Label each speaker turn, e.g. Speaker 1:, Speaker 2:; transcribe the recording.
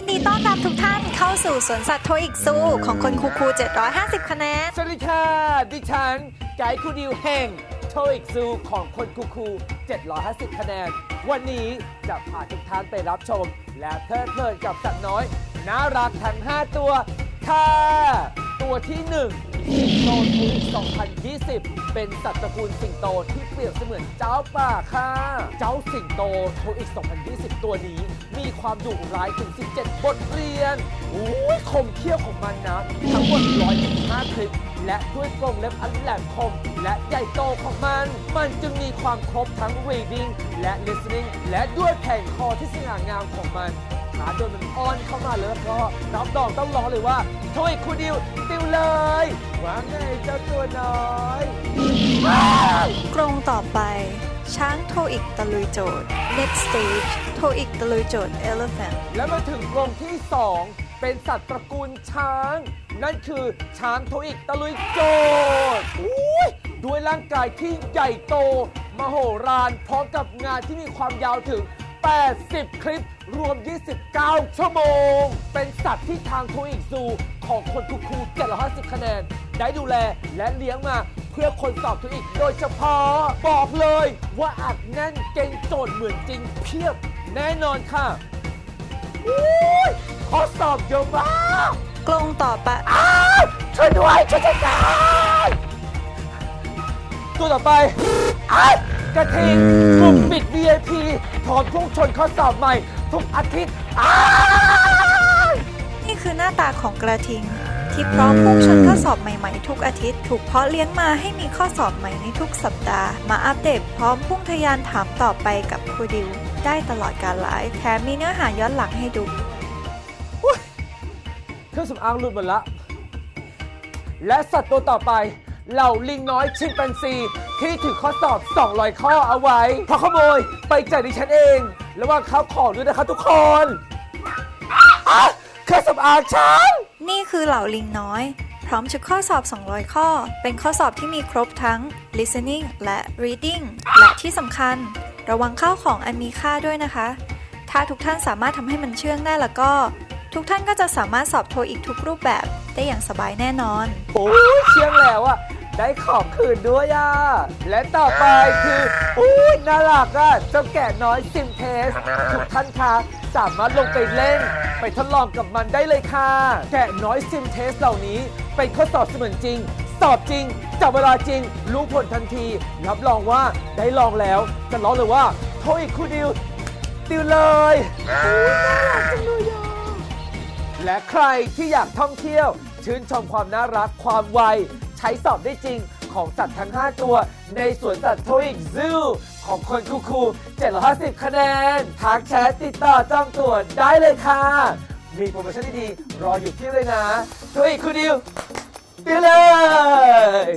Speaker 1: ยินดีต้อนรับทุกท่านเข้าสู่สวนสัตว์โทอิกซูของคนคูคู 750 คะแนน
Speaker 2: สวัสดีค่ะ ดิฉันไกด์คูดิวแห่งโทอีกซูของคนคูคู 750 คะแนน วันนี้จะพาทุกท่านไปรับชม และเพลิดเพลินกับสัตว์น้อย น่ารักทั้ง 5 ตัวค่ะ ตัวที่1สิงโตทู2020 เป็นสัตว์ตระกูลสิงโตที่เปรียบเสมือนเจ้าป่าค่ะ เจ้าสิงโตโทอีก2020 ตัวนี้ มีความดุร้ายถึง 17 บทเรียนอุ้ยคมเขี้ยวของมันนะ ทั้งหมด125คลิป และด้วยกรงเล็บอันแหลมคม และใหญ่โตของมัน มันจึงมีความครบทั้ง reading และ listening และด้วยแผงคอที่สง่างามของมันาโดนมันอ้อนเข้ามาแล้วก็รับรองต้องร้องเลยว่าโทยคูดิวติวเลยว่าไงเจ้าตัวน้อย
Speaker 1: กรงต่อไป ช้างโทอิกตะลุยโจทย์ next stage โทอิกตะลุยโจทย์ elephant
Speaker 2: แล้วมาถึงกรงที่ 2 เป็นสัตว์ตระกูลช้าง นั่นคือช้างโทอิกตะลุยโจดอุ้ยด้วยร่างกายที่ใหญ่โต มโหฬารพร้อมกับงานที่มีความยาวถึง 80 คลิป รวม 29 ชั่วโมง เป็นสัตว์ที่ทางโทอิกซูของคนคูคู750 คะแนน ได้ดูแลและเลี้ยงมาเพื่อคนสอบโทอิกโดยเฉพาะบอกเลยว่าอัดแน่นเก่งโจทย์เหมือนจริงเพียบแน่นอนค่ะอุ๊ยข้อสอบเยอะมาก
Speaker 1: กรงต่อไป
Speaker 2: อ้าวช่วยด้วยช่วยฉันด้วยตัวต่อไปอ้าว กระทิงกลุ่มปิด VIP พร้อมพุ่งชนข้อสอบใหม่ ทุกอาทิตย์อ้าว
Speaker 1: นี่คือหน้าตาของกระทิง ที่พร้อมพุ่งชนข้อสอบใหม่ๆ ทุกอาทิตย์ ถูกเพาะเลี้ยงมาให้มีข้อสอบใหม่ในทุกสัปดาห์ มาอัปเดตพร้อมพุ่งทะยานถามต่อไปกับครูดิว ได้ตลอดการไลฟ์แถมมีเนื้อหาย้อนหลังให้ดู
Speaker 2: เครื่องสำอางหลุดหมดละ และสัตว์ตัวต่อไป เหล่าลิงน้อยชิมแปนซี ที่ถือข้อสอบ 200 ข้อเอาไว้เพราะขโมยไปจากดิฉันเอง ระวังข้าวของด้วยนะครับทุกคนอะเครื่องสำอางฉัน
Speaker 1: นี่คือเหล่าลิงน้อย พร้อมชุดข้อสอบ 200 ข้อ เป็นข้อสอบที่มีครบทั้ง listening และ reading และที่สำคัญ ระวังข้าวของอันมีค่าด้วยนะคะ ถ้าทุกท่านสามารถทำให้มันเชื่องได้แล้วก็ ทุกท่านก็จะสามารถสอบโทอีกทุกรูปแบบได้อย่างสบายแน่นอน
Speaker 2: โอ้ยเชียงแล้วอะ ได้ของคืนด้วยอะและต่อไปคืออุ้ยน่ารักอะเจ้าแกะน้อยซิมเทสทุกท่านคะสามารถลงไปเล่น ไปทดลองกับมันได้เลยค่ะ แกะน้อยซิมเทสเหล่านี้เป็นข้อสอบเสมือนจริง สอบจริง จับเวลาจริง รู้ผลทันที รับรองว่าได้ลองแล้วจะร้องเลยว่าโทรอีกคู่ดิวติวเลยอุ๊ยน่ารักจังเลยอะและใครที่อยากท่องเที่ยว ชื่นชมความน่ารักความไว ใช้สอบได้จริงของสัตว์ทั้ง 5 ตัว ในสวนสัตว์โทอิกซูของคนคูคู750 คะแนนทักแชทติดต่อจองตัวได้เลยค่ะ มีโปรโมชั่นดีๆรออยู่ที่เลยนะโทอิกคูดิวไปเลย